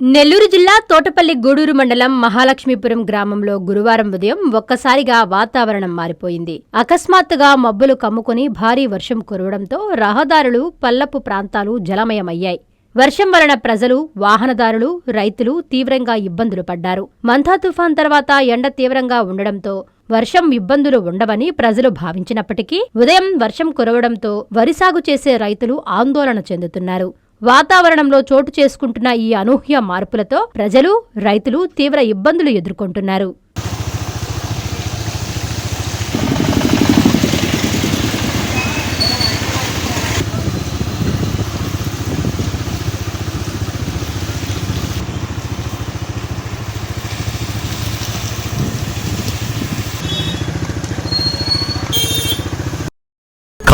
నెల్లూరు జిల్లా తోటపల్లి గూడూరు మండలం మహాలక్ష్మీపురం గ్రామంలో గురువారం ఉదయం ఒక్కసారిగా వాతావరణం మారిపోయింది. అకస్మాత్తుగా మబ్బులు కమ్ముకుని భారీ వర్షం కురవడంతో రహదారులు పల్లపు ప్రాంతాలు జలమయమయ్యాయి. వర్షం వలన ప్రజలు వాహనదారులు రైతులు తీవ్రంగా ఇబ్బందులు పడ్డారు. మంథా తుఫాన్ తర్వాత ఎండ తీవ్రంగా ఉండడంతో వర్షం ఇబ్బందులు ఉండవని ప్రజలు భావించినప్పటికీ ఉదయం వర్షం కురవడంతో వరి సాగు చేసే రైతులు ఆందోళన చెందుతున్నారు. వాతావరణంలో చోటు చేసుకుంటున్న ఈ అనూహ్య మార్పులతో ప్రజలు రైతులు తీవ్ర ఇబ్బందులు ఎదుర్కొంటున్నారు.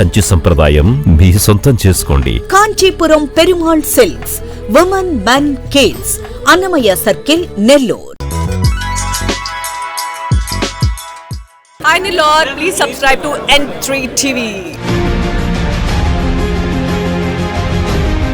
కంచి సంప్రదాయం మీ సొంతం చేసుకోండి. Kanchipuram Perumal silks women men kids Annamayya circle Nellore. Hi Nilor, please subscribe to N3 TV.